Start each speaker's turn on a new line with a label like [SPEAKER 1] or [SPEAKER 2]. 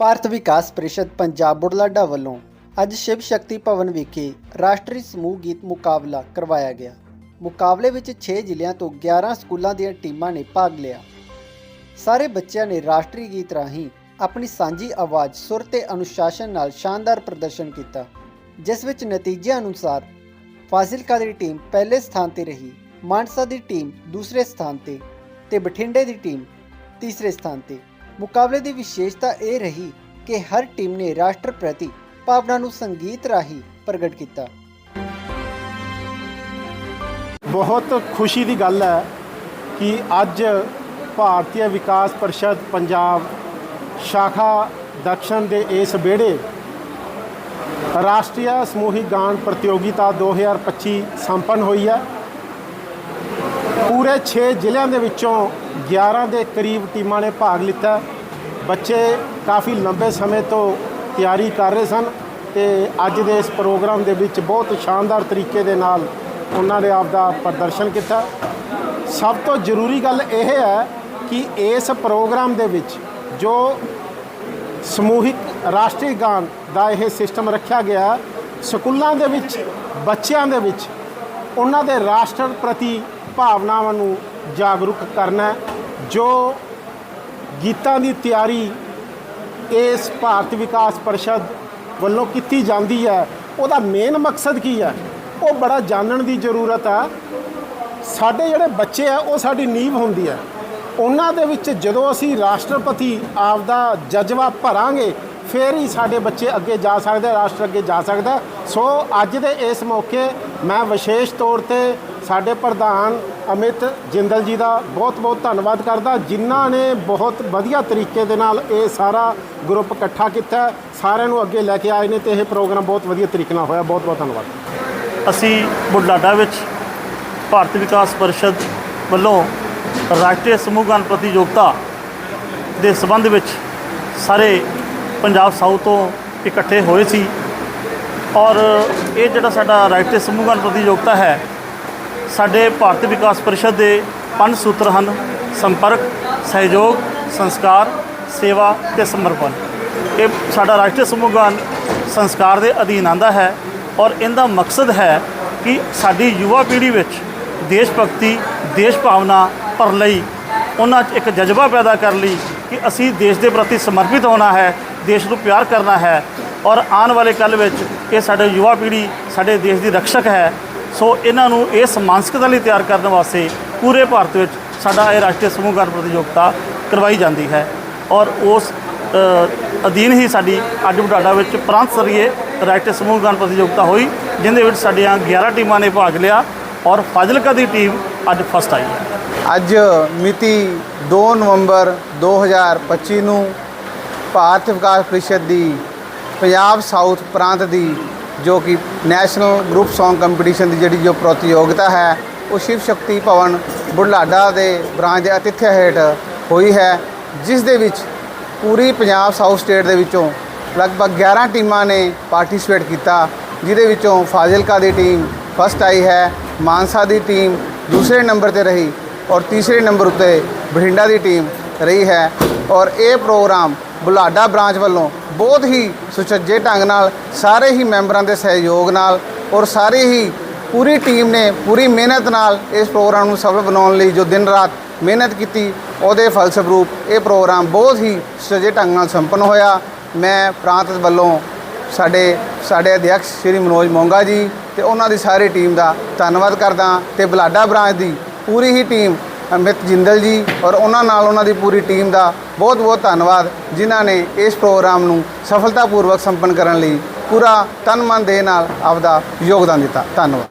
[SPEAKER 1] ਭਾਰਤ ਵਿਕਾਸ ਪਰਿਸ਼ਦ ਪੰਜਾਬ ਬੁਢਲਾਡਾ ਵੱਲੋਂ ਅੱਜ ਸ਼ਿਵ ਸ਼ਕਤੀ ਭਵਨ ਵਿਖੇ ਰਾਸ਼ਟਰੀ ਸਮੂਹ ਗੀਤ ਮੁਕਾਬਲਾ ਕਰਵਾਇਆ ਗਿਆ। ਮੁਕਾਬਲੇ ਵਿੱਚ 6 ਜ਼ਿਲ੍ਹਿਆਂ ਤੋਂ 11 ਸਕੂਲਾਂ ਦੀਆਂ ਟੀਮਾਂ ਨੇ ਭਾਗ ਲਿਆ। ਸਾਰੇ ਬੱਚਿਆਂ ਨੇ ਰਾਸ਼ਟਰੀ ਗੀਤ ਰਾਹੀਂ ਆਪਣੀ ਸਾਂਝੀ ਆਵਾਜ਼, ਸੁਰ ਤੇ ਅਨੁਸ਼ਾਸਨ ਨਾਲ ਸ਼ਾਨਦਾਰ ਪ੍ਰਦਰਸ਼ਨ ਕੀਤਾ, ਜਿਸ ਵਿੱਚ ਨਤੀਜਿਆਂ ਅਨੁਸਾਰ ਫਾਜ਼ਿਲਕਾ ਦੀ ਟੀਮ ਪਹਿਲੇ ਸਥਾਨ ਤੇ ਰਹੀ, ਮਾਨਸਾ ਦੀ ਟੀਮ ਦੂਸਰੇ ਸਥਾਨ ਤੇ ਤੇ ਬਠਿੰਡੇ ਦੀ ਟੀਮ ਤੀਸਰੇ ਸਥਾਨ ਤੇ। ਮੁਕਾਬਲੇ ਦੀ ਵਿਸ਼ੇਸ਼ਤਾ ਇਹ ਰਹੀ ਕਿ ਹਰ ਟੀਮ ਨੇ ਰਾਸ਼ਟਰ ਪ੍ਰਤੀ ਭਾਵਨਾ ਨੂੰ ਸੰਗੀਤ ਰਾਹੀਂ ਪ੍ਰਗਟ ਕੀਤਾ।
[SPEAKER 2] ਬਹੁਤ ਖੁਸ਼ੀ ਦੀ ਗੱਲ ਹੈ ਕਿ ਅੱਜ ਭਾਰਤੀ ਵਿਕਾਸ ਪਰਿਸ਼ਦ ਪੰਜਾਬ ਸ਼ਾਖਾ ਦਕਸ਼ਨ ਦੇ ਇਸ ਵਿਹੜੇ ਰਾਸ਼ਟਰੀ ਸਮੂਹਿਕ ਗਾਨ ਪ੍ਰਤੀਯੋਗਿਤਾ 2025 ਸੰਪੰਨ ਹੋਈ ਹੈ। ਪੂਰੇ 6 ਜ਼ਿਲ੍ਹਿਆਂ ਦੇ ਵਿੱਚੋਂ 11 ਦੇ ਕਰੀਬ ਟੀਮਾਂ ਨੇ ਭਾਗ ਲਿੱਤਾ ਬੱਚੇ ਕਾਫੀ ਲੰਬੇ ਸਮੇਂ ਤੋਂ ਤਿਆਰੀ ਕਰ ਰਹੇ ਸਨ ਤੇ ਅੱਜ ਦੇ ਇਸ ਪ੍ਰੋਗਰਾਮ ਦੇ ਵਿੱਚ ਬਹੁਤ ਸ਼ਾਨਦਾਰ ਤਰੀਕੇ ਦੇ ਨਾਲ ਉਹਨਾਂ ਨੇ ਆਪਦਾ ਪ੍ਰਦਰਸ਼ਨ ਕੀਤਾ। ਸਭ ਤੋਂ ਜ਼ਰੂਰੀ ਗੱਲ ਇਹ ਹੈ ਕਿ ਇਸ ਪ੍ਰੋਗਰਾਮ ਦੇ ਵਿੱਚ ਜੋ ਸਮੂਹਿਕ ਰਾਸ਼ਟਰੀ ਗਾਨ ਦਾ ਇਹ ਸਿਸਟਮ ਰੱਖਿਆ ਗਿਆ, ਸਕੂਲਾਂ ਦੇ ਵਿੱਚ, ਬੱਚਿਆਂ ਦੇ ਵਿੱਚ ਉਹਨਾਂ ਦੇ ਰਾਸ਼ਟਰ ਪ੍ਰਤੀ ਭਾਵਨਾਵਾਂ ਨੂੰ ਜਾਗਰੂਕ ਕਰਨਾ ਜੋ ਗੀਤਾਂ ਦੀ ਤਿਆਰੀ ਇਸ ਭਾਰਤ ਵਿਕਾਸ ਪਰਿਸ਼ਦ ਵੱਲੋਂ ਕੀਤੀ ਜਾਂਦੀ ਹੈ। ਉਹਦਾ ਮੇਨ ਮਕਸਦ ਕੀ ਹੈ? ਉਹ ਬੜਾ ਜਾਣਨ ਦੀ ਜ਼ਰੂਰਤ ਹੈ। ਸਾਡੇ ਜਿਹੜੇ ਬੱਚੇ ਆ, ਉਹ ਸਾਡੀ ਨੀਂਵ ਹੁੰਦੀ ਹੈ। ਉਹਨਾਂ ਦੇ ਵਿੱਚ ਜਦੋਂ ਅਸੀਂ ਰਾਸ਼ਟਰਪਤੀ ਆਪਦਾ ਜਜ਼ਬਾ ਭਰਾਂਗੇ, ਫਿਰ ਹੀ ਸਾਡੇ ਬੱਚੇ ਅੱਗੇ ਜਾ ਸਕਦੇ ਰਾਸ਼ਟਰ ਅੱਗੇ ਜਾ ਸਕਦਾ ਸੋ ਅੱਜ ਦੇ ਇਸ ਮੌਕੇ ਮੈਂ ਵਿਸ਼ੇਸ਼ ਤੌਰ ਤੇ ਸਾਡੇ ਪ੍ਰਧਾਨ ਅਮਿਤ ਜਿੰਦਲ ਜੀ ਦਾ ਬਹੁਤ-ਬਹੁਤ ਧੰਨਵਾਦ ਕਰਦਾ। ਜਿਨ੍ਹਾਂ ਨੇ ਬਹੁਤ ਵਧੀਆ ਤਰੀਕੇ ਦੇ ਨਾਲ ਇਹ ਸਾਰਾ ਗਰੁੱਪ ਇਕੱਠਾ ਕੀਤਾ ਸਾਰਿਆਂ ਨੂੰ ਅੱਗੇ ਲੈ ਕੇ ਆਏ ਨੇ ਤੇ ਇਹ ਪ੍ਰੋਗਰਾਮ ਬਹੁਤ ਵਧੀਆ ਤਰੀਕੇ ਨਾਲ ਹੋਇਆ। ਬਹੁਤ-ਬਹੁਤ ਧੰਨਵਾਦ।
[SPEAKER 3] ਅਸੀਂ ਬੁਢਲਾਡਾ ਵਿੱਚ ਭਾਰਤ ਵਿਕਾਸ ਪਰਿਸ਼ਦ ਵੱਲੋਂ ਰਾਸ਼ਟਰੀ ਸਮੂਹ ਗਾਨ ਪ੍ਰਤੀਯੋਗਤਾ ਦੇ ਸਬੰਧ ਵਿੱਚ ਸਾਰੇ ਪੰਜਾਬ ਸਾਊਥ ਤੋਂ ਇਕੱਠੇ ਹੋਏ ਸੀ ਔਰ ਇਹ ਜਿਹੜਾ ਸਾਡਾ ਰਾਸ਼ਟਰੀ ਸਮੂਹ ਗਾਨ ਪ੍ਰਤੀਯੋਗਤਾ ਹੈ ਸਾਡੇ ਭਾਰਤ ਵਿਕਾਸ ਪਰਿਸ਼ਦ ਦੇ ਪੰਜ ਸੂਤਰ ਹਨ, ਸੰਪਰਕ, ਸਹਿਯੋਗ, ਸੰਸਕਾਰ, ਸੇਵਾ ਤੇ ਸਮਰਪਣ। ਇਹ ਸਾਡਾ ਰਾਸ਼ਟਰੀ ਸਮੂਹ ਸੰਸਕਾਰ ਦੇ ਅਧੀਨ ਆਂਦਾ ਹੈ ਔਰ ਇਹਦਾ ਮਕਸਦ ਹੈ ਕਿ ਸਾਡੀ ਯੁਵਾ ਪੀੜ੍ਹੀ ਵਿੱਚ ਦੇਸ਼ ਭਗਤੀ, ਦੇਸ਼ ਭਾਵਨਾ ਭਰ ਲਈ, ਉਹਨਾਂ 'ਚ ਇੱਕ ਜਜ਼ਬਾ ਪੈਦਾ ਕਰ ਲਈ ਕਿ ਅਸੀਂ ਦੇਸ਼ ਦੇ ਪ੍ਰਤੀ ਸਮਰਪਿਤ ਹੋਣਾ ਹੈ, ਦੇਸ਼ ਨੂੰ ਪਿਆਰ ਕਰਨਾ ਹੈ ਔਰ ਆਉਣ ਵਾਲੇ ਕੱਲ ਵਿੱਚ ਇਹ ਸਾਡੇ ਯੁਵਾ ਪੀੜ੍ਹੀ, ਸਾਡੇ ਦੇਸ਼ ਦੀ ਰਕਸ਼ਕ ਹੈ ਸੋ ਇਹਨਾਂ ਨੂੰ ਇਸ ਮਾਨਸਿਕਤਾ ਲਈ ਤਿਆਰ ਕਰਨ ਵਾਸਤੇ ਪੂਰੇ ਭਾਰਤ ਵਿੱਚ ਸਾਡਾ ਇਹ ਰਾਸ਼ਟਰੀ ਸਮੂਹ ਗਾਨ ਪ੍ਰਤੀਯੋਗਤਾ ਕਰਵਾਈ ਜਾਂਦੀ ਹੈ ਔਰ ਉਸ ਅਧੀਨ ਹੀ ਸਾਡੀ ਅੱਜ ਬਟਾਡਾ ਵਿੱਚ ਪ੍ਰਾਂਤ ਸਰੀਏ ਰਾਸ਼ਟਰੀ ਸਮੂਹ ਗਾਨ ਪ੍ਰਤੀਯੋਗਤਾ ਹੋਈ, ਜਿੰਦੇ ਵਿੱਚ ਸਾਡੀਆਂ 11 ਟੀਮਾਂ ਨੇ ਭਾਗ ਲਿਆ ਔਰ ਫਾਜ਼ਿਲਕਾ ਦੀ ਟੀਮ ਅੱਜ ਫਸਟ ਆਈ ਹੈ।
[SPEAKER 4] ਅੱਜ ਮਿਤੀ 2 ਨਵੰਬਰ 2025 ਨੂੰ ਭਾਰਤ ਵਿਕਾਸ ਪ੍ਰੀਸ਼ਦ ਦੀ ਪੰਜਾਬ ਸਾਊਥ ਪ੍ਰਾਂਤ ਦੀ ਜੋ ਕਿ ਨੈਸ਼ਨਲ ਗਰੁੱਪ Song ਕੰਪੀਟੀਸ਼ਨ ਦੀ ਜਿਹੜੀ ਜੋ ਪ੍ਰਤੀਯੋਗਤਾ ਹੈ, ਉਹ ਸ਼ਿਵ ਸ਼ਕਤੀ ਭਵਨ ਬੁਢਲਾਡਾ ਦੇ ਬ੍ਰਾਂਚ ਦੇ ਅਤਿਥਿਆ ਹੇਠ ਹੋਈ ਹੈ, ਜਿਸ ਦੇ ਵਿੱਚ ਪੂਰੀ ਪੰਜਾਬ ਸਾਊਥ ਸਟੇਟ ਦੇ ਵਿੱਚੋਂ ਲਗਭਗ 11 ਟੀਮਾਂ ਨੇ ਪਾਰਟਿਸਿਪੇਟ ਕੀਤਾ, ਜਿਹਦੇ ਵਿੱਚੋਂ ਫਾਜ਼ਿਲਕਾ ਦੀ ਟੀਮ ਫਸਟ ਆਈ ਹੈ, ਮਾਨਸਾ ਦੀ ਟੀਮ ਦੂਸਰੇ ਨੰਬਰ ਤੇ ਰਹੀ ਔਰ ਤੀਸਰੇ ਨੰਬਰ ਉੱਤੇ ਬਠਿੰਡਾ ਦੀ ਟੀਮ ਰਹੀ ਹੈ ਔਰ ਇਹ ਪ੍ਰੋਗਰਾਮ ਬੁਲਾਡਾ ਬ੍ਰਾਂਚ ਵੱਲੋਂ ਬਹੁਤ ਹੀ ਸੁਚੱਜੇ ਢੰਗ ਨਾਲ ਸਾਰੇ ਹੀ ਮੈਂਬਰਾਂ ਦੇ ਸਹਿਯੋਗ ਨਾਲ ਔਰ ਸਾਰੇ ਹੀ ਪੂਰੀ ਟੀਮ ਨੇ ਪੂਰੀ ਮਿਹਨਤ ਨਾਲ ਇਸ ਪ੍ਰੋਗਰਾਮ ਨੂੰ ਸਫਲ ਬਣਾਉਣ ਲਈ ਜੋ ਦਿਨ ਰਾਤ ਮਿਹਨਤ ਕੀਤੀ, ਉਹਦੇ ਫਲਸਰੂਪ ਇਹ ਪ੍ਰੋਗਰਾਮ ਬਹੁਤ ਹੀ ਸੁਚੱਜੇ ਢੰਗ ਨਾਲ ਸੰਪੰਨ ਹੋਇਆ। ਮੈਂ ਪ੍ਰਾਂਤ ਵੱਲੋਂ ਸਾਡੇ ਸਾਡੇ ਅਧਿਅਕਸ਼ ਸ਼੍ਰੀ ਮਨੋਜ ਮੋਂਗਾ ਜੀ ਤੇ ਉਹਨਾਂ ਦੀ ਸਾਰੀ ਟੀਮ ਦਾ ਧੰਨਵਾਦ ਕਰਦਾ ਤੇ ਬਲਾਡਾ ਬ੍ਰਾਂਚ ਦੀ ਪੂਰੀ ਹੀ ਟੀਮ ਅਮਿਤ ਜਿੰਦਲ ਜੀ ਔਰ ਉਹਨਾਂ ਨਾਲ ਉਹਨਾਂ ਦੀ ਪੂਰੀ ਟੀਮ ਦਾ ਬਹੁਤ ਬਹੁਤ ਧੰਨਵਾਦ, ਜਿਨ੍ਹਾਂ ਨੇ ਇਸ ਪ੍ਰੋਗਰਾਮ ਨੂੰ ਸਫਲਤਾਪੂਰਵਕ ਸੰਪੰਨ ਕਰਨ ਲਈ ਪੂਰਾ ਤਨ ਮਨ ਦੇ ਨਾਲ ਆਪਦਾ ਯੋਗਦਾਨ ਦਿੱਤਾ। ਧੰਨਵਾਦ।